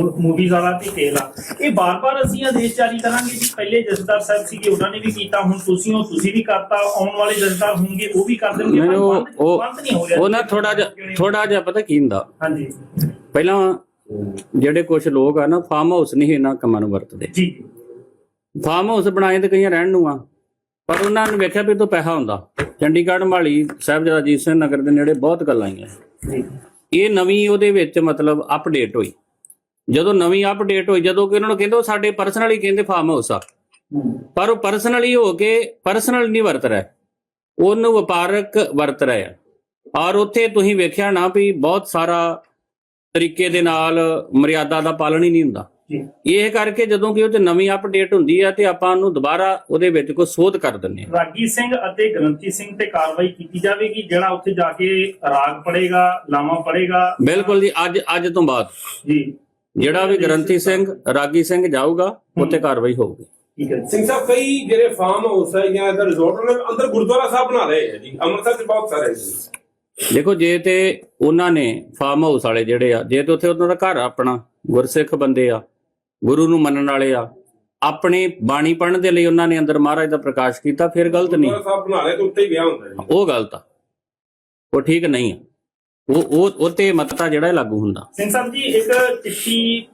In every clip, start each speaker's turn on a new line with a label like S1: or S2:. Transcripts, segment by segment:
S1: Movies ਵਾਲਾ ਤੇ ਤੇਲ ਆ। ਇਹ ਬਾਰ-ਬਾਰ ਅਸੀਂ ਆਦੇਸ਼ ਜਾਰੀ ਕਰਾਂਗੇ ਜੀ। ਪਹਿਲੇ ਜਸਦਾਰ ਸਾਹਿਬ ਸੀਗੇ ਉਹਨਾਂ ਨੇ ਵੀ ਕੀਤਾ। ਹੁਣ ਤੁਸੀਂ ਹੋ ਤੁਸੀਂ ਵੀ ਕਰਤਾ। ਆਉਣ ਵਾਲੇ ਜਸਦਾਰ ਹੋਣਗੇ ਉਹ ਵੀ ਕਰ ਦੇਣਗੇ। ਪਰ ਬੰਦ- ਨਹੀਂ ਹੋ ਰਿਹਾ।
S2: ਉਹ ਨਾ ਥੋੜਾ ਜਿਹਾ ਥੋੜਾ ਜਿਹਾ ਪਤਾ ਕੀ ਹੁੰਦਾ?
S1: ਹਾਂਜੀ।
S2: ਪਹਿਲਾਂ ਜਿਹੜੇ ਕੁਝ ਲੋਕ ਆ ਨਾ ਫਾਰਮ ਹਾਊਸ ਨਹੀਂ ਇਹਨਾਂ ਕੰਮਾਂ ਨੂੰ ਵਰਤਦੇ।
S1: ਜੀ।
S2: ਫਾਰਮ ਹਾਊਸ ਬਣਾਏ ਤੇ ਕਈਆਂ ਰਹਿਣ ਨੂੰ ਆ। ਪਰ ਉਹਨਾਂ ਨੇ ਵੇਖਿਆ ਵੀ ਤੋਂ ਪੈਸਾ ਹੁੰਦਾ। ਚੰਡੀਗੜ੍ਹ ਮਾਲੀ ਸਾਹਿਬਜ਼ਾਦਾ ਅਜੀਤ ਸਿੰਘ ਨਗਰ ਦੇ ਨੇੜੇ ਬਹੁਤ ਗੱਲਾਂ ਆਈਆਂ।
S1: ਜੀ।
S2: ਇਹ ਨਵੀਂ ਉਹਦੇ ਵਿੱਚ ਮਤਲਬ ਅਪਡੇਟ ਹੋਈ। ਜਦੋਂ ਨਵੀਂ ਅਪਡੇਟ ਹੋਈ ਜਦੋਂ ਕਿ ਉਹਨਾਂ ਨੂੰ ਕਹਿੰਦੇ ਉਹ ਸਾਡੇ ਪਰਸਨਲੀ ਕਹਿੰਦੇ ਫਾਰਮ ਹਾਊਸ ਆ। ਪਰ ਉਹ ਪਰਸਨਲੀ ਹੋ ਕੇ ਪਰਸਨਲ ਨਹੀਂ ਵਰਤ ਰਿਹਾ। ਉਹਨੂੰ ਵਪਾਰਕ ਵਰਤ ਰਿਹਾ ਔਰ ਉੱਥੇ ਤੁਸੀਂ ਵੇਖਿਆ ਨਾ ਵੀ ਬਹੁਤ ਸਾਰਾ ਤਰੀਕੇ ਦੇ ਨਾਲ ਮਰਿਆਦਾ ਦਾ ਪਾਲਣ ਹੀ ਨਹੀਂ ਹੁੰਦਾ।
S1: ਜੀ।
S2: ਇਹ ਕਰਕੇ ਜਦੋਂ ਕਿ ਉਹ ਤੇ ਨਵੀਂ ਅਪਡੇਟ ਹੁੰਦੀ ਹੈ ਤੇ ਆਪਾਂ ਉਹਨੂੰ ਦੁਬਾਰਾ ਉਹਦੇ ਵਿੱਚ ਕੋਈ ਸੋਧ ਕਰ ਦਿੰਦੇ ਹਾਂ
S1: ਰਾਗੀ ਸਿੰਘ ਅਤੇ ਗ੍ਰੰਥੀ ਸਿੰਘ ਤੇ ਕਾਰਵਾਈ ਕੀਤੀ ਜਾਵੇਗੀ ਜਿਹੜਾ ਉੱਥੇ ਜਾ ਕੇ ਰਾਗ ਪੜੇਗਾ ਲਾਮਾ ਪੜੇਗਾ
S2: ਬਿਲਕੁਲ ਜੀ ਅੱਜ ਅੱਜ ਤੋਂ ਬਾਅਦ।
S1: ਜੀ।
S2: ਜਿਹੜਾ ਵੀ ਗ੍ਰੰਥੀ ਸਿੰਘ ਰਾਗੀ ਸਿੰਘ ਜਾਊਗਾ ਉੱਥੇ ਕਾਰਵਾਈ ਹੋਊਗੀ।
S1: ਠੀਕ ਹੈ।
S3: ਸਿੰਘ ਸਾਹਿਬ ਕਈ ਜਿਹੜੇ ਫਾਰਮ ਹਾਊਸ ਹੈ ਜਾਂ ਇਹਦਾ ਰਿਜ਼ੋਰਟ ਦੇ ਅੰਦਰ ਗੁਰਦੁਆਰਾ ਸਾਹਿਬ ਬਣਾ ਰਹੇ ਹੈ ਜੀ। ਅੰਮ੍ਰਿਤਸਰ 'ਚ ਬਹੁਤ ਸਾਰੇ ਜੀ
S2: ਦੇਖੋ ਜੇ ਤੇ ਉਹਨਾਂ ਨੇ ਫਾਰਮ ਹਾਊਸ ਵਾਲੇ ਜਿਹੜੇ ਆ ਜੇ ਤੇ ਉੱਥੇ ਉਹਨਾਂ ਦਾ ਘਰ ਆਪਣਾ ਗੁਰਸਿੱਖ ਬੰਦੇ ਆ ਗੁਰੂ ਨੂੰ ਮੰਨਣ ਵਾਲੇ ਆ ਆਪਣੇ ਬਾਣੀ ਪੜਨ ਦੇ ਲਈ ਉਹਨਾਂ ਨੇ ਅੰਦਰ ਮਹਾਰਾਜ ਦਾ ਪ੍ਰਕਾਸ਼ ਕੀਤਾ ਫਿਰ ਗਲਤ ਨਹੀਂ।
S3: ਗੁਰਦੁਆਰਾ ਸਾਹਿਬ ਬਣਾ ਰਹੇ ਤੇ ਉੱਤੇ ਹੀ ਵਿਆਹ ਹੁੰਦਾ ਜੀ।
S2: ਉਹ ਗਲਤ ਆ। ਉਹ ਠੀਕ ਨਹੀਂ ਆ। ਉਹ ਉਹ ਉਹ ਤੇ ਮਤਤਾ ਜਿਹੜਾ ਇਹ ਲਾਗੂ ਹੁੰਦਾ।
S1: ਸਿੰਘ ਸਾਹਿਬ ਜੀ ਇੱਕ ਚਿੱਠੀ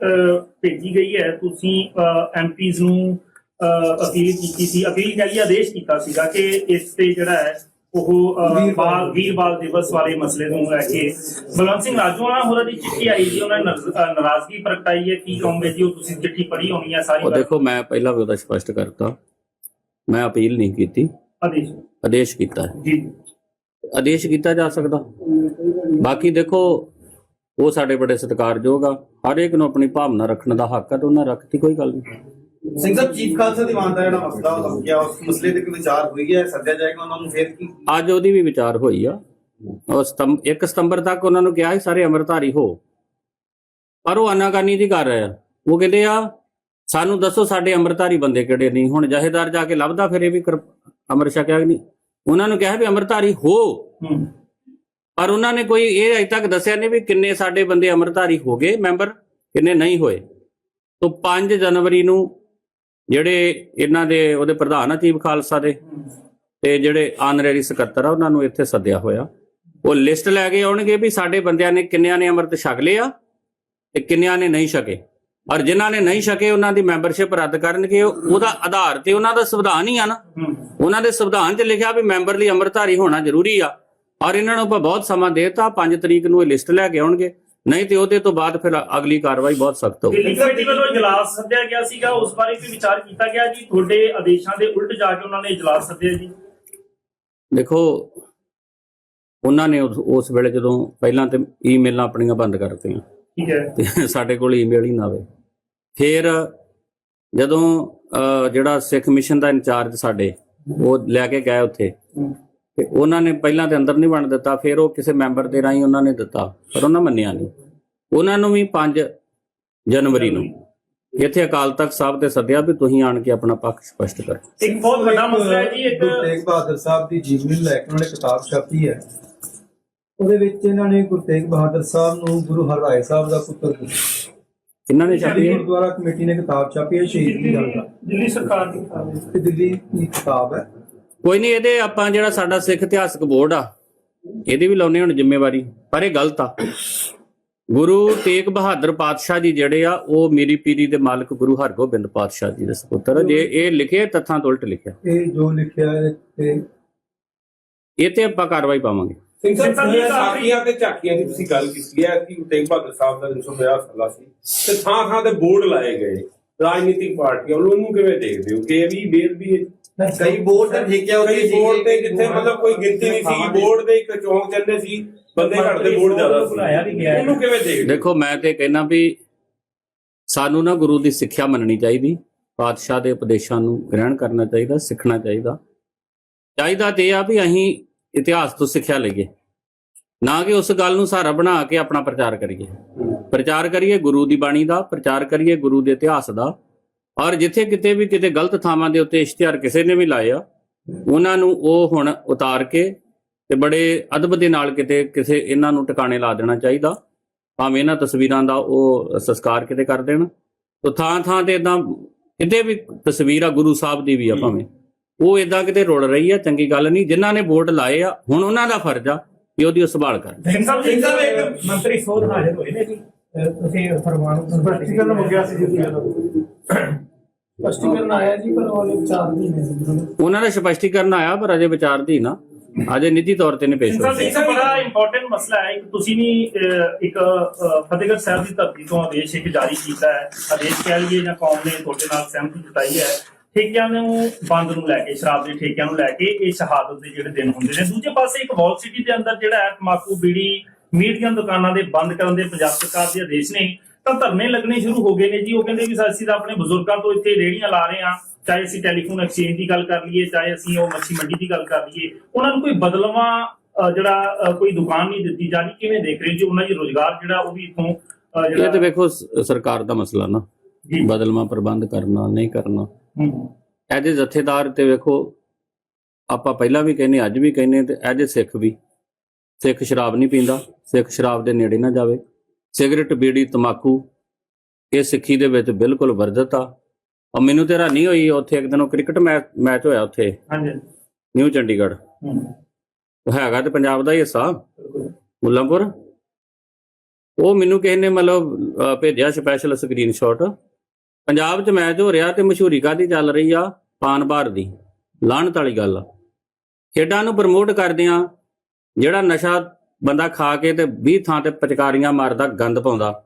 S1: ਭੇਜੀ ਗਈ ਹੈ। ਤੁਸੀਂ ਐਮਪੀਜ਼ ਨੂੰ ਅਪੀਲ ਕੀਤੀ ਸੀ। ਅਪੀਲ ਕਰੀ ਆਦੇਸ਼ ਕੀਤਾ ਸੀਗਾ ਕਿ ਇਸ ਤੇ ਜਿਹੜਾ ਹੈ ਉਹ ਬਾਲ ਵੀਰ ਬਾਲ ਦਿਵਸ ਵਾਲੇ ਮਸਲੇ ਨੂੰ ਲੈ ਕੇ। ਬਲਵੰਤ ਸਿੰਘ ਰਾਜੂਆਣਾ ਹੋਰਾਂ ਦੀ ਚਿੱਠੀ ਆਈ ਜੀ। ਉਹਨਾਂ ਨੇ ਨਾਰਾਜ਼ਗੀ ਪ੍ਰਗਟਾਈ ਹੈ। ਕੀ ਕਹੋਗੇ ਜੀ? ਉਹ ਤੁਸੀਂ ਚਿੱਠੀ ਪੜ੍ਹੀ ਹੋਣੀ ਹੈ ਸਾਰੀ
S2: ਉਹ ਦੇਖੋ ਮੈਂ ਪਹਿਲਾਂ ਵੀ ਉਹਦਾ ਸਪਸ਼ਟ ਕਰਤਾ। ਮੈਂ ਅਪੀਲ ਨਹੀਂ ਕੀਤੀ।
S1: ਆਦੇਸ਼।
S2: ਆਦੇਸ਼ ਕੀਤਾ ਹੈ।
S1: ਜੀ।
S2: ਆਦੇਸ਼ ਕੀਤਾ ਜਾ ਸਕਦਾ। ਬਾਕੀ ਦੇਖੋ ਉਹ ਸਾਡੇ ਬੜੇ ਸਤਿਕਾਰਯੋਗ ਆ। ਹਰ ਇੱਕ ਨੂੰ ਆਪਣੀ ਭਾਵਨਾ ਰੱਖਣ ਦਾ ਹੱਕ ਆ ਤੇ ਉਹਨਾਂ ਰੱਖਤੀ ਕੋਈ ਗੱਲ ਨਹੀਂ।
S4: ਸਿੰਘ ਸਾਹਿਬ ਚੀਫ ਖਾਲਸਾ ਦੀਵਾਨ ਦਾ ਜਿਹੜਾ ਮਸਲਾ ਉਹ ਲੱਗ ਗਿਆ ਉਸ ਮਸਲੇ ਤੇ ਕੋਈ ਵਿਚਾਰ ਹੋਈ ਹੈ ਸੱਦਿਆ ਜਾਏਗਾ ਉਹਨਾਂ ਨੂੰ ਫਿਰ ਕੀ?
S2: ਅੱਜ ਉਹਦੀ ਵੀ ਵਿਚਾਰ ਹੋਈ ਆ। ਉਹ ਸਤੰਬ 1 ਸਤੰਬਰ ਤੱਕ ਉਹਨਾਂ ਨੂੰ ਕਿਹਾ ਸੀ ਸਾਰੇ ਅੰਮ੍ਰਿਤਧਾਰੀ ਹੋ। ਪਰ ਉਹ ਅਨਾਕਾਨੀ ਦੀ ਕਰ ਰਹੇ ਆ। ਉਹ ਕਹਿੰਦੇ ਆ ਸਾਨੂੰ ਦੱਸੋ ਸਾਡੇ ਅੰਮ੍ਰਿਤਧਾਰੀ ਬੰਦੇ ਕਿਹੜੇ ਨਹੀਂ ਹੁਣ ਜਹੇਦਾਰ ਜਾ ਕੇ ਲੱਭਦਾ ਫਿਰ ਇਹ ਵੀ ਅੰਮ੍ਰਿਤ ਛਕਿਆ ਕਿ ਨਹੀਂ। ਉਹਨਾਂ ਨੂੰ ਕਿਹਾ ਵੀ ਅੰਮ੍ਰਿਤਧਾਰੀ ਹੋ।
S1: ਹੂੰ।
S2: ਪਰ ਉਹਨਾਂ ਨੇ ਕੋਈ ਇਹ ਅਜੇ ਤੱਕ ਦੱਸਿਆ ਨਹੀਂ ਵੀ ਕਿੰਨੇ ਸਾਡੇ ਬੰਦੇ ਅੰਮ੍ਰਿਤਧਾਰੀ ਹੋ ਗਏ ਮੈਂਬਰ ਕਿੰਨੇ ਨਹੀਂ ਹੋਏ। ਤੋਂ 5 ਜਨਵਰੀ ਨੂੰ ਜਿਹੜੇ ਇਹਨਾਂ ਦੇ ਉਹਦੇ ਪ੍ਰਧਾਨ ਆ ਚੀਫ ਖਾਲਸਾ ਦੇ ਤੇ ਜਿਹੜੇ ਆਨਰੇਰੀ ਸਕੱਤਰ ਆ ਉਹਨਾਂ ਨੂੰ ਇੱਥੇ ਸੱਦਿਆ ਹੋਇਆ। ਉਹ ਲਿਸਟ ਲੈ ਕੇ ਆਉਣਗੇ ਵੀ ਸਾਡੇ ਬੰਦਿਆਂ ਨੇ ਕਿੰਨਿਆਂ ਨੇ ਅੰਮ੍ਰਿਤ ਛਕ ਲਿਆ ਤੇ ਕਿੰਨਿਆਂ ਨੇ ਨਹੀਂ ਛਕੇ। ਔਰ ਜਿਨ੍ਹਾਂ ਨੇ ਨਹੀਂ ਛਕੇ ਉਹਨਾਂ ਦੀ ਮੈਂਬਰਸ਼ਿਪ ਰੱਦ ਕਰਨਗੇ। ਉਹਦਾ ਆਧਾਰ ਤੇ ਉਹਨਾਂ ਦਾ ਸੰਵਿਧਾਨ ਹੀ ਆ ਨਾ। ਉਹਨਾਂ ਦੇ ਸੰਵਿਧਾਨ 'ਚ ਲਿਖਿਆ ਵੀ ਮੈਂਬਰ ਲਈ ਅੰਮ੍ਰਿਤਧਾਰੀ ਹੋਣਾ ਜ਼ਰੂਰੀ ਆ। ਔਰ ਇਹਨਾਂ ਨੂੰ ਆਪਾਂ ਬਹੁਤ ਸਮਾਂ ਦੇਤਾ 5 ਤਰੀਕ ਨੂੰ ਇਹ ਲਿਸਟ ਲੈ ਕੇ ਆਉਣਗੇ। ਨਹੀਂ ਤੇ ਉਹਦੇ ਤੋਂ ਬਾਅਦ ਫਿਰ ਅਗਲੀ ਕਾਰਵਾਈ ਬਹੁਤ ਸਖਤ ਹੋਊਗੀ।
S1: ਦਿੱਲੀ ਕਮੇਟੀ ਵੱਲੋਂ ਇਜਲਾਸ ਸੱਦਿਆ ਗਿਆ ਸੀਗਾ। ਉਸ ਬਾਰੇ ਵੀ ਵਿਚਾਰ ਕੀਤਾ ਗਿਆ ਜੀ। ਤੁਹਾਡੇ ਆਦੇਸ਼ਾਂ ਦੇ ਉਲਟ ਜਾ ਕੇ ਉਹਨਾਂ ਨੇ ਇਜਲਾਸ ਸੱਦਿਆ ਜੀ।
S2: ਦੇਖੋ ਉਹਨਾਂ ਨੇ ਉਸ- ਵੇਲੇ ਜਦੋਂ ਪਹਿਲਾਂ ਤੇ ਈਮੇਲਾਂ ਆਪਣੀਆਂ ਬੰਦ ਕਰਤੀਆਂ।
S1: ਠੀਕ ਹੈ।
S2: ਸਾਡੇ ਕੋਲ ਈਮੇਲ ਹੀ ਨਾ ਆਵੇ। ਫਿਰ ਜਦੋਂ ਜਿਹੜਾ ਸਿੱਖ ਮਿਸ਼ਨ ਦਾ ਇੰਚਾਰਜ ਸਾਡੇ ਉਹ ਲੈ ਕੇ ਗਏ ਉੱਥੇ। ਤੇ ਉਹਨਾਂ ਨੇ ਪਹਿਲਾਂ ਤੇ ਅੰਦਰ ਨਹੀਂ ਵਣ ਦਿੱਤਾ ਫਿਰ ਉਹ ਕਿਸੇ ਮੈਂਬਰ ਦੇ ਰਾਹੀਂ ਉਹਨਾਂ ਨੇ ਦਿੱਤਾ ਪਰ ਉਹਨਾਂ ਮੰਨਿਆ ਨਹੀਂ। ਉਹਨਾਂ ਨੂੰ ਵੀ 5 ਜਨਵਰੀ ਨੂੰ। ਇੱਥੇ ਅਕਾਲ ਤਖਤ ਸਾਹਿਬ ਤੇ ਸੱਦਿਆ ਵੀ ਤੁਸੀਂ ਆਣ ਕੇ ਆਪਣਾ ਪੱਖ ਸਪਸ਼ਟ ਕਰੋ।
S1: ਇੱਕ ਬਹੁਤ ਵੱਡਾ ਮਸਲਾ ਹੈ ਜੀ ਇੱਕ
S5: ਗੁਰੂ ਤੇਗ ਬਹਾਦਰ ਸਾਹਿਬ ਦੀ ਜੀਵਨੀ ਨੂੰ ਲੈ ਕੇ ਉਹਨਾਂ ਨੇ ਕਿਤਾਬ ਛਾਪੀ ਹੈ। ਉਹਦੇ ਵਿੱਚ ਇਹਨਾਂ ਨੇ ਗੁਰੂ ਤੇਗ ਬਹਾਦਰ ਸਾਹਿਬ ਨੂੰ ਗੁਰੂ ਹਰਰਾਏ ਸਾਹਿਬ ਦਾ ਪੁੱਤਰ
S2: ਇਹਨਾਂ ਨੇ ਛਾਪੀ ਹੈ?
S5: ਗੁਰਦੁਆਰਾ ਕਮੇਟੀ ਨੇ ਕਿਤਾਬ ਛਾਪੀ ਹੈ ਸ਼ਹੀਦ ਦੀ ਗੱਲ ਦਾ
S1: ਦਿੱਲੀ ਸਰਕਾਰ ਦੀ ਕਿਤਾਬ ਹੈ।
S5: ਤੇ ਦਿੱਲੀ ਦੀ ਕਿਤਾਬ ਹੈ।
S2: ਕੋਈ ਨਹੀਂ ਇਹਦੇ ਆਪਾਂ ਜਿਹੜਾ ਸਾਡਾ ਸਿੱਖ ਇਤਿਹਾਸਕ ਬੋਰਡ ਆ ਇਹਦੀ ਵੀ ਲਾਉਨੇ ਹੁਣ ਜ਼ਿੰਮੇਵਾਰੀ ਪਰ ਇਹ ਗਲਤ ਆ। ਗੁਰੂ ਤੇਗ ਬਹਾਦਰ ਪਾਤਸ਼ਾਹ ਜੀ ਜਿਹੜੇ ਆ ਉਹ ਮੇਰੀ ਪੀਰੀ ਦੇ ਮਾਲਕ ਗੁਰੂ ਹਰਗੋਬਿੰਦ ਪਾਤਸ਼ਾਹ ਜੀ ਦੇ ਸੁਪੁੱਤਰ ਆ। ਜੇ ਇਹ ਲਿਖੇ ਤੱਥਾਂ ਤੋਂ ਉਲਟ ਲਿਖਿਆ।
S5: ਇਹ ਜੋ ਲਿਖਿਆ ਹੈ ਤੇ
S2: ਇਹ ਤੇ ਆਪਾਂ ਕਾਰਵਾਈ ਪਾਵਾਂਗੇ।
S3: ਸਿੰਘ
S1: ਸਾਹਿਬ ਜੀ,
S3: ਸਾਖੀਆਂ ਤੇ ਝਾਕੀਆਂ ਦੀ ਤੁਸੀਂ ਗੱਲ ਕੀਤੀ ਹੈ ਕਿ ਤੇਗ ਬਹਾਦਰ ਸਾਹਿਬ ਦਾ 350 ਸਾਲਾ ਸੀ ਤੇ ਥਾਂ ਥਾਂ ਤੇ ਬੋਰਡ ਲਾਏ ਗਏ ਰਾਜਨੀਤਿਕ ਪਾਰਟੀਆਂ ਵੱਲੋਂ ਉਹਨੂੰ ਕਿਵੇਂ ਦੇਖਦੇ ਹੋ? ਕਿ ਇਹ ਵੀ ਬੇਅਦਬੀ ਹੈ?
S4: ਕਈ ਬੋਰਡ ਤੇ ਠੇਕਿਆ ਹੋਈ
S3: ਕਈ ਬੋਰਡ ਤੇ ਜਿੱਥੇ ਮਤਲਬ ਕੋਈ ਗਿਣਤੀ ਨਹੀਂ ਸੀ ਬੋਰਡ ਦੇ ਇੱਕ ਚੌਂਕ ਚੱਲਦੇ ਸੀ ਬੰਦੇ ਘੱਟਦੇ ਬੋਰਡ ਜ਼ਿਆਦਾ ਸੀ।
S1: ਬੁਲਾਇਆ ਵੀ ਗਿਆ। ਹੈ।
S3: ਉਹਨੂੰ ਕਿਵੇਂ ਦੇਖਦੇ? ਹੋ?
S2: ਦੇਖੋ ਮੈਂ ਤੇ ਕਹਿਣਾ ਵੀ ਸਾਨੂੰ ਨਾ ਗੁਰੂ ਦੀ ਸਿੱਖਿਆ ਮੰਨਣੀ ਚਾਹੀਦੀ। ਪਾਤਸ਼ਾਹ ਦੇ ਉਪਦੇਸ਼ਾਂ ਨੂੰ ਗ੍ਰਹਿਣ ਕਰਨਾ ਚਾਹੀਦਾ ਸਿੱਖਣਾ ਚਾਹੀਦਾ। ਚਾਹੀਦਾ ਤੇ ਇਹ ਆ ਵੀ ਅਸੀਂ ਇਤਿਹਾਸ ਤੋਂ ਸਿੱਖਿਆ ਲਈਏ। ਨਾ ਕਿ ਉਸ ਗੱਲ ਨੂੰ ਸਹਾਰਾ ਬਣਾ ਕੇ ਆਪਣਾ ਪ੍ਰਚਾਰ ਕਰੀਏ। ਪ੍ਰਚਾਰ ਕਰੀਏ ਗੁਰੂ ਦੀ ਬਾਣੀ ਦਾ ਪ੍ਰਚਾਰ ਕਰੀਏ ਗੁਰੂ ਦੇ ਇਤਿਹਾਸ ਦਾ। ਔਰ ਜਿੱਥੇ ਕਿਤੇ ਵੀ ਕਿਤੇ ਗਲਤ ਥਾਵਾਂ ਦੇ ਉੱਤੇ ਇਸ਼ਤਿਹਾਰ ਕਿਸੇ ਨੇ ਵੀ ਲਾਏ ਆ ਉਹਨਾਂ ਨੂੰ ਉਹ ਹੁਣ ਉਤਾਰ ਕੇ ਤੇ ਬੜੇ ਅਦਬ ਦੇ ਨਾਲ ਕਿਤੇ ਕਿਸੇ ਇਹਨਾਂ ਨੂੰ ਟਿਕਾਣੇ ਲਾ ਦੇਣਾ ਚਾਹੀਦਾ। ਭਾਵੇਂ ਇਹਨਾਂ ਤਸਵੀਰਾਂ ਦਾ ਉਹ ਸੰਸਕਾਰ ਕਿਤੇ ਕਰ ਦੇਣ। ਤੋ ਥਾਂ ਥਾਂ ਤੇ ਇਦਾਂ ਕਿਤੇ ਵੀ ਤਸਵੀਰ ਆ ਗੁਰੂ ਸਾਹਿਬ ਦੀ ਵੀ ਆ ਭਾਵੇਂ। ਉਹ ਇਦਾਂ ਕਿਤੇ ਰੁਲ ਰਹੀ ਆ ਚੰਗੀ ਗੱਲ ਨਹੀਂ। ਜਿਨ੍ਹਾਂ ਨੇ ਵੋਟ ਲਾਏ ਆ ਹੁਣ ਉਹਨਾਂ ਦਾ ਫਰਜ਼ ਆ ਕਿ ਉਹਦੀ ਉਹ ਸੰਭਾਲ ਕਰਨ।
S1: ਸਿੰਘ ਸਾਹਿਬ ਸਿੰਘ ਸਾਹਿਬ ਇੱਕ ਮੰਤਰੀ ਸੋਧ ਹਾਜ਼ਰ ਹੋਏ ਨੇ ਜੀ। ਤੁਸੀਂ ਫਰਮਾਨ
S5: ਸਪਸ਼ਟੀਕਰਨ ਹੋ ਗਿਆ ਸੀ ਜੀ। ਸਪਸ਼ਟੀਕਰਨ ਆਇਆ ਜੀ ਪਰ ਉਹ ਵਿਚਾਰ ਨਹੀਂ ਹੈ
S2: ਉਹਨਾਂ ਦਾ ਸਪਸ਼ਟੀਕਰਨ ਆਇਆ ਪਰ ਅਜੇ ਵਿਚਾਰ ਦੀ ਨਾ। ਅਜੇ ਨਿੱਜੀ ਤੌਰ ਤੇ ਨਹੀਂ ਪੇਸ਼ ਹੋਇਆ
S1: ਇੱਕ ਬੜਾ ਇੰਪੋਰਟੈਂਟ ਮਸਲਾ ਹੈ। ਤੁਸੀਂ ਵੀ ਇੱਕ ਫਤਿਹਗੜ੍ਹ ਸਾਹਿਬ ਦੀ ਧਰਤੀ ਤੋਂ ਆਦੇਸ਼ ਇੱਕ ਜਾਰੀ ਕੀਤਾ ਹੈ। ਆਦੇਸ਼ ਕਹਿ ਲਈਏ ਜਾਂ ਕੌਮ ਨੇ ਤੁਹਾਡੇ ਨਾਲ ਸਹਿਮਤੀ ਜਤਾਈ ਹੈ। ਠੇਕਿਆਂ ਨੂੰ ਬੰਦ ਨੂੰ ਲੈ ਕੇ ਸ਼ਰਾਬ ਦੇ ਠੇਕਿਆਂ ਨੂੰ ਲੈ ਕੇ ਇਹ ਸ਼ਹਾਦਤ ਦੇ ਜਿਹੜੇ ਦਿਨ ਹੁੰਦੇ ਨੇ। ਦੂਜੇ ਪਾਸੇ ਇੱਕ ਵਾਲ ਸਿਟੀ ਦੇ ਅੰਦਰ ਜਿਹੜਾ ਹੈ ਤਮਾਕੂ ਬੀੜੀ ਮੀਟ ਦੀਆਂ ਦੁਕਾਨਾਂ ਦੇ ਬੰਦ ਕਰਨ ਦੇ ਪੰਜਾਬ ਸਰਕਾਰ ਦੇ ਆਦੇਸ਼ ਨੇ। ਤਾਂ ਧਰਨੇ ਲੱਗਣੇ ਸ਼ੁਰੂ ਹੋ ਗਏ ਨੇ ਜੀ। ਉਹ ਕਹਿੰਦੇ ਵੀ ਅਸੀਂ ਤਾਂ ਆਪਣੇ ਬਜ਼ੁਰਗਾਂ ਤੋਂ ਇੱਥੇ ਰੇਹੜੀਆਂ ਲਾ ਰਹੇ ਹਾਂ। ਚਾਹੇ ਅਸੀਂ ਟੈਲੀਫੋਨ ਐਕਸਚੇਂਜ ਦੀ ਗੱਲ ਕਰ ਲਈਏ ਚਾਹੇ ਅਸੀਂ ਉਹ ਮੱਛੀ ਮੰਡੀ ਦੀ ਗੱਲ ਕਰ ਲਈਏ। ਉਹਨਾਂ ਨੂੰ ਕੋਈ ਬਦਲਵਾਂ ਜਿਹੜਾ ਕੋਈ ਦੁਕਾਨ ਨਹੀਂ ਦਿੱਤੀ ਜਾ ਰਹੀ। ਕਿਵੇਂ ਦੇਖ ਰਹੇ ਜੀ? ਉਹਨਾਂ ਦੀ ਰੋਜ਼ਗਾਰ ਜਿਹੜਾ ਉਹ ਵੀ ਇਥੋਂ
S2: ਇਹ ਤੇ
S1: ਜਿਹੜਾ
S2: ਵੇਖੋ ਸਰਕਾਰ ਦਾ ਮਸਲਾ ਨਾ। ਬਦਲਵਾ ਪ੍ਰਬੰਧ ਕਰਨਾ ਨਹੀਂ ਕਰਨਾ।
S1: ਹੂੰ,
S2: ਐਜੇ ਜਥੇਦਾਰ ਤੇ ਵੇਖੋ ਆਪਾਂ ਪਹਿਲਾਂ ਵੀ ਕਹਿੰਨੇ ਅੱਜ ਵੀ ਕਹਿੰਨੇ ਤੇ ਐਜੇ ਸਿੱਖ ਵੀ। ਸਿੱਖ ਸ਼ਰਾਬ ਨਹੀਂ ਪੀਂਦਾ ਸਿੱਖ ਸ਼ਰਾਬ ਦੇ ਨੇੜੇ ਨਾ ਜਾਵੇ। ਸਿਗਰਟ ਬੀੜੀ ਤਮਾਕੂ ਇਹ ਸਿੱਖੀ ਦੇ ਵਿੱਚ ਬਿਲਕੁਲ ਵਰਜਿਤ ਆ। ਔਰ ਮੈਨੂੰ ਤੇ ਹੈਰਾਨੀ ਹੋਈ ਉੱਥੇ ਇੱਕ ਦਿਨ ਉਹ ਕ੍ਰਿਕਟ ਮੈਚ ਹੋਇਆ ਉੱਥੇ।
S1: ਹਾਂਜੀ।
S2: ਨਿਊ ਚੰਡੀਗੜ੍ਹ।
S1: ਹੂੰ,
S2: ਉਹ ਹੈਗਾ ਤੇ ਪੰਜਾਬ ਦਾ ਹੀ ਹਿੱਸਾ। ਮੁੱਲਾਂਪੁਰ। ਉਹ ਮੈਨੂੰ ਕਿਸੇ ਨੇ ਮਤਲਬ ਭੇਜਿਆ ਸਪੈਸ਼ਲ ਸਕਰੀਨਸ਼ਾਟ ਪੰਜਾਬ 'ਚ ਮੈਚ ਹੋ ਰਿਹਾ ਤੇ ਮਸ਼ਹੂਰੀ ਕਾਦੀ ਚੱਲ ਰਹੀ ਆ? ਪਾਨ ਬਾਰ ਦੀ। ਲਾਹਣਤ ਵਾਲੀ ਗੱਲ ਆ। ਖੇਡਾਂ ਨੂੰ ਪ੍ਰਮੋਟ ਕਰਦੇ ਆ ਜਿਹੜਾ ਨਸ਼ਾ ਬੰਦਾ ਖਾ ਕੇ ਤੇ 20 ਥਾਂ ਤੇ ਪਚਕਾਰੀਆਂ ਮਾਰਦਾ ਗੰਦ ਪਾਉਂਦਾ।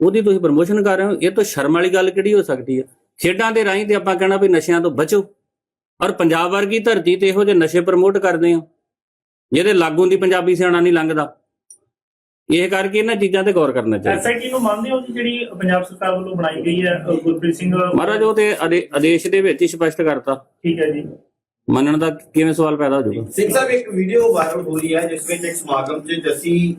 S2: ਉਹਦੀ ਤੁਸੀਂ ਪ੍ਰਮੋਸ਼ਨ ਕਰ ਰਹੇ ਹੋ ਇਹ ਤਾਂ ਸ਼ਰਮ ਵਾਲੀ ਗੱਲ ਕਿਹੜੀ ਹੋ ਸਕਦੀ ਹੈ? ਖੇਡਾਂ ਦੇ ਰਾਹੀਂ ਤੇ ਆਪਾਂ ਕਹਿਣਾ ਵੀ ਨਸ਼ਿਆਂ ਤੋਂ ਬਚੋ। ਔਰ ਪੰਜਾਬ ਵਰਗੀ ਧਰਤੀ ਤੇ ਇਹੋ ਜਿਹੇ ਨਸ਼ੇ ਪ੍ਰਮੋਟ ਕਰਦੇ ਆ ਜਿਹਦੇ ਲਾਗੂ ਦੀ ਪੰਜਾਬੀ ਸਿਆਣਾ ਨਹੀਂ ਲੰਘਦਾ। ਇਹ ਕਰਕੇ ਇਹਨਾਂ ਚੀਜ਼ਾਂ ਤੇ ਗੌਰ ਕਰਨਾ ਚਾਹੀਦਾ।
S1: ਐਸਆਈਟੀ ਨੂੰ ਮੰਨਦੇ ਹੋ ਜੀ ਜਿਹੜੀ ਪੰਜਾਬ ਸਰਕਾਰ ਵੱਲੋਂ ਬਣਾਈ ਗਈ ਹੈ ਗੁਰਪ੍ਰੀਤ ਸਿੰਘ?
S2: ਮਹਾਰਾਜ ਉਹ ਤੇ ਆਦੇ- ਆਦੇਸ਼ ਦੇ ਵਿੱਚ ਹੀ ਸਪਸ਼ਟ ਕਰਤਾ।
S1: ਠੀਕ ਹੈ ਜੀ।
S2: ਮੰਨਣ ਦਾ ਕਿਵੇਂ ਸਵਾਲ ਪੈਦਾ ਹੋ ਜਾਊਗਾ?
S4: ਸਿੰਘ ਸਾਹਿਬ ਇੱਕ ਵੀਡੀਓ ਵਾਇਰਲ ਹੋ ਰਹੀ ਹੈ ਜਿਸ ਵਿੱਚ ਇੱਕ ਸਮਾਗਮ 'ਚ ਜੱਸੀ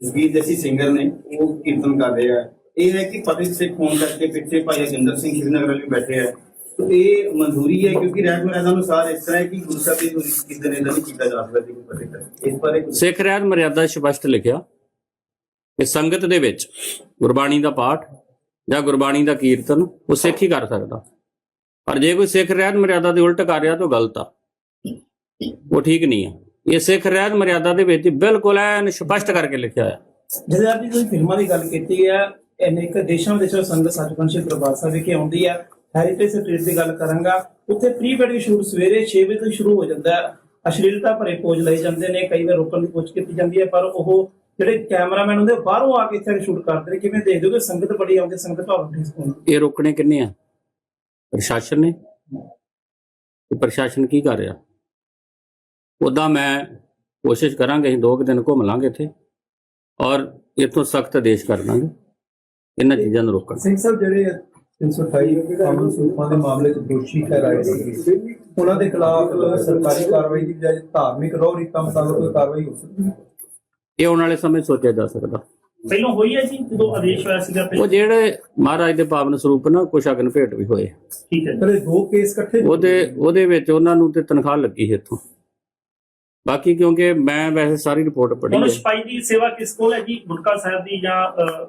S4: ਜਸਗੀਰ ਜੱਸੀ ਸਿੰਗਰ ਨੇ ਉਹ ਕੀਰਤਨ ਕਰ ਰਹੇ ਆ। ਇਹ ਹੈ ਕਿ ਫਤਿਹ ਸਿੰਘ ਫੋਨ ਕਰਕੇ ਪਿੱਛੇ ਭਾਈ ਅਜਿੰਦਰ ਸਿੰਘ ਸ਼੍ਰੀਨਗਰ ਵਾਲੇ ਬੈਠੇ ਆ। ਤੋ ਇਹ ਮਨਜ਼ੂਰੀ ਹੈ ਕਿਉਂਕਿ ਰਹਿਤ ਮਰਿਆਦਾ ਅਨੁਸਾਰ ਇਸ ਤਰ੍ਹਾਂ ਹੈ ਕਿ ਗੁਰੂ ਸਾਹਿਬ ਦੀ ਨੇ ਨਹੀਂ ਕੀਤਾ ਜਾ ਸਕਦਾ ਜੀ ਫਤਿਹ ਕਰੇ। ਇਸ ਬਾਰੇ
S2: ਸਿੱਖ ਰਹਿਤ ਮਰਿਆਦਾ ਸਪਸ਼ਟ ਲਿਖਿਆ ਕਿ ਸੰਗਤ ਦੇ ਵਿੱਚ ਗੁਰਬਾਣੀ ਦਾ ਪਾਠ ਜਾਂ ਗੁਰਬਾਣੀ ਦਾ ਕੀਰਤਨ ਉਹ ਸਿੱਖ ਹੀ ਕਰ ਸਕਦਾ। ਪਰ ਜੇ ਕੋਈ ਸਿੱਖ ਰਹਿਤ ਮਰਿਆਦਾ ਦੇ ਉਲਟ ਕਰ ਰਿਹਾ ਤਾਂ ਗਲਤ ਆ। ਉਹ ਠੀਕ ਨਹੀਂ ਆ। ਇਹ ਸਿੱਖ ਰਹਿਤ ਮਰਿਆਦਾ ਦੇ ਵਿੱਚ ਬਿਲਕੁਲ ਐਨ ਸਪਸ਼ਟ ਕਰਕੇ ਲਿਖਿਆ ਹੈ
S6: ਜਿਹਦੇ ਆਪ ਜੀ ਤੁਸੀਂ ਫਿਲਮਾਂ ਦੀ ਗੱਲ ਕੀਤੀ ਹੈ ਅਨੇਕ ਦੇਸ਼ਾਂ ਵਿੱਚ ਸੰਗਤ ਸੱਚਖੰਡ ਸ਼੍ਰੀ ਦਰਬਾਰ ਸਾਹਿਬ ਵਿਖੇ ਆਉਂਦੀ ਹੈ ਹੈਰੀਟੇਜ ਸਟਰੀਟ ਦੀ ਗੱਲ ਕਰਾਂਗਾ। ਉੱਥੇ ਪ੍ਰੀ ਵੈਡਿੰਗ ਸ਼ੂਟ ਸਵੇਰੇ 6 ਵਜੇ ਤੋਂ ਸ਼ੁਰੂ ਹੋ ਜਾਂਦਾ। ਹੈ ਅਸ਼ਲੀਲਤਾ ਭਰੇ ਪੋਜ ਲਏ ਜਾਂਦੇ ਨੇ ਕਈ ਵਾਰ ਰੋਕਣ ਦੀ ਕੋਸ਼ਿਸ਼ ਕੀਤੀ ਜਾਂਦੀ ਹੈ ਪਰ ਉਹ ਜਿਹੜੇ ਕੈਮਰਾਮੈਨ ਹੁੰਦੇ ਬਾਹਰੋਂ ਆ ਕੇ ਇੱਥੇ ਸ਼ੂਟ ਕਰਦੇ ਨੇ। ਕਿਵੇਂ ਦੇਖਦੇ ਹੋ ਕਿ ਸੰਗਤ ਬੜੀ ਆਉਂਦੀ ਸੰਗਤ ਭਾਵ
S2: ਇਹ ਰੋਕਣੇ ਕਿੰਨੇ ਆ? ਪ੍ਰਸ਼ਾਸਨ ਨੇ? ਤੇ ਪ੍ਰਸ਼ਾਸਨ ਕੀ ਕਰ ਰਿਹਾ? ਉਦਾਂ ਮੈਂ ਕੋਸ਼ਿਸ਼ ਕਰਾਂਗੇ ਅਸੀਂ ਦੋ ਕੁ ਦਿਨ ਘੁੰਮ ਲਾਂਗੇ ਇੱਥੇ ਔਰ ਇੱਥੋਂ ਸਖਤ ਆਦੇਸ਼ ਕਰ ਦਾਂਗੇ। ਇਹਨਾਂ ਚੀਜ਼ਾਂ ਨੂੰ ਰੋਕਣ।
S5: ਸਿੰਘ ਸਾਹਿਬ ਜਿਹੜੇ 328 ਕਾਨੂੰਨ ਸੂਫਾਂ ਦੇ ਮਾਮਲੇ 'ਚ ਦੋਸ਼ੀ ਠਹਿਰਾਏ ਸੀ ਉਹਨਾਂ ਦੇ ਖਿਲਾਫ ਸਰਕਾਰੀ ਕਾਰਵਾਈ ਦੀ ਬਜਾਏ ਧਾਰਮਿਕ ਰੋਹ ਰੀਤਾਂ ਮੁਤਾਬਕ ਕੋਈ ਕਾਰਵਾਈ ਹੋ ਸਕਦੀ ਹੈ?
S2: ਇਹ ਆਉਣ ਵਾਲੇ ਸਮੇਂ ਸੋਚਿਆ ਜਾ ਸਕਦਾ।
S1: ਪਹਿਲਾਂ ਹੋਈ ਹੈ ਜੀ ਜਦੋਂ ਆਦੇਸ਼ ਹੋਇਆ ਸੀਗਾ
S2: ਉਹ ਜਿਹੜੇ ਮਹਾਰਾਜ ਦੇ ਪਾਵਨ ਸਰੂਪ ਨਾ ਕੁਛ ਅਗਨ ਭੇਟ ਵੀ ਹੋਏ।
S1: ਠੀਕ ਹੈ ਜੀ।
S5: ਪਰ ਇਹ ਦੋ ਕੇਸ ਇਕੱਠੇ
S2: ਉਹਦੇ ਉਹਦੇ ਵਿੱਚ ਉਹਨਾਂ ਨੂੰ ਤੇ ਤਨਖਾਹ ਲੱਗੀ ਸੀ ਇੱਥੋਂ। ਬਾਕੀ ਕਿਉਂਕਿ ਮੈਂ ਵੈਸੇ ਸਾਰੀ ਰਿਪੋਰਟ ਪੜ੍ਹੀ ਹੈ।
S1: ਸਪਾਈ ਦੀ ਸੇਵਾ ਕਿਸ ਕੋਲ ਹੈ ਜੀ? ਗੁਰਕਾ ਸਾਹਿਬ ਦੀ ਜਾਂ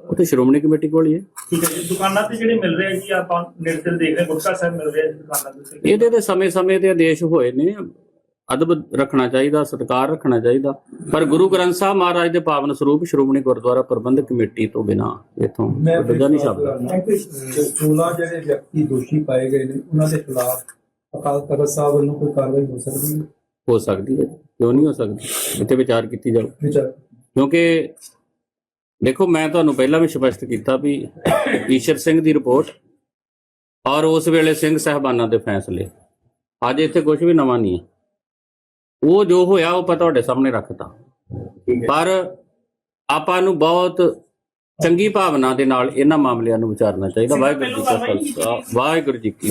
S2: ਉੱਥੇ ਸ਼੍ਰੋਮਣੀ ਕਮੇਟੀ ਕੋਲ ਹੀ ਹੈ।
S1: ਠੀਕ ਹੈ ਜੀ। ਦੁਕਾਨਾਂ ਤੇ ਜਿਹੜੇ ਮਿਲ ਰਹੇ ਆ ਜੀ ਆਪਾਂ ਤੇ ਦੇਖ ਰਹੇ ਹਾਂ, ਗੁਰਕਾ ਸਾਹਿਬ ਮਿਲ ਰਹੇ ਆ ਜੀ ਦੁਕਾਨਾਂ ਦੇ ਉੱਤੇ।
S2: ਇਹਦੇ ਤੇ ਸਮੇਂ-ਸਮੇਂ ਤੇ ਆਦੇਸ਼ ਹੋਏ ਨੇ। ਅਦਬ ਰੱਖਣਾ ਚਾਹੀਦਾ ਸਤਿਕਾਰ ਰੱਖਣਾ ਚਾਹੀਦਾ। ਪਰ ਗੁਰੂ ਗ੍ਰੰਥ ਸਾਹਿਬ ਮਹਾਰਾਜ ਦੇ ਪਾਵਨ ਸਰੂਪ ਸ਼੍ਰੋਮਣੀ ਗੁਰਦੁਆਰਾ ਪ੍ਰਬੰਧਕ ਕਮੇਟੀ ਤੋਂ ਬਿਨਾ ਇਥੋਂ ਦੂਜਾ ਨਹੀਂ ਸ਼ਬਦ।
S5: ਚੋਲਾ ਜਿਹੜੇ ਵਿਅਕਤੀ ਦੋਸ਼ੀ ਪਾਏ ਗਏ ਨੇ ਉਹਨਾਂ ਦੇ ਖਿਲਾਫ ਅਕਾਲ ਤਖਤ ਸਾਹਿਬ ਵੱਲੋਂ ਕੋਈ ਕਾਰਵਾਈ ਹੋ ਸਕਦੀ ਹੈ?
S2: ਹੋ ਸਕਦੀ ਹੈ। ਕਿਉਂ ਨਹੀਂ ਹੋ ਸਕਦੀ? ਇੱਥੇ ਵਿਚਾਰ ਕੀਤੀ
S5: ਵਿਚਾਰ
S2: ਕਿਉਂਕਿ ਦੇਖੋ ਮੈਂ ਤੁਹਾਨੂੰ ਪਹਿਲਾਂ ਵੀ ਸਪਸ਼ਟ ਕੀਤਾ ਵੀ ਈਸ਼ਰ ਸਿੰਘ ਦੀ ਰਿਪੋਰਟ ਔਰ ਉਸ ਵੇਲੇ ਸਿੰਘ ਸਹਿਬਾਨਾਂ ਦੇ ਫੈਸਲੇ। ਅੱਜ ਇੱਥੇ ਕੁਝ ਵੀ ਨਵਾਂ ਨਹੀਂ ਹੈ। ਉਹ ਜੋ ਹੋਇਆ ਉਹ ਪਤਾ ਤੁਹਾਡੇ ਸਾਹਮਣੇ ਰੱਖਤਾ। ਪਰ ਆਪਾਂ ਨੂੰ ਬਹੁਤ ਚੰਗੀ ਭਾਵਨਾ ਦੇ ਨਾਲ ਇਹਨਾਂ ਮਾਮਲਿਆਂ ਨੂੰ ਵਿਚਾਰਨਾ ਚਾਹੀਦਾ। ਵਾਹਿਗੁਰੂ ਜੀ ਕਾ ਖਾਲਸਾ। ਵਾਹਿਗੁਰੂ ਜੀ ਕੀ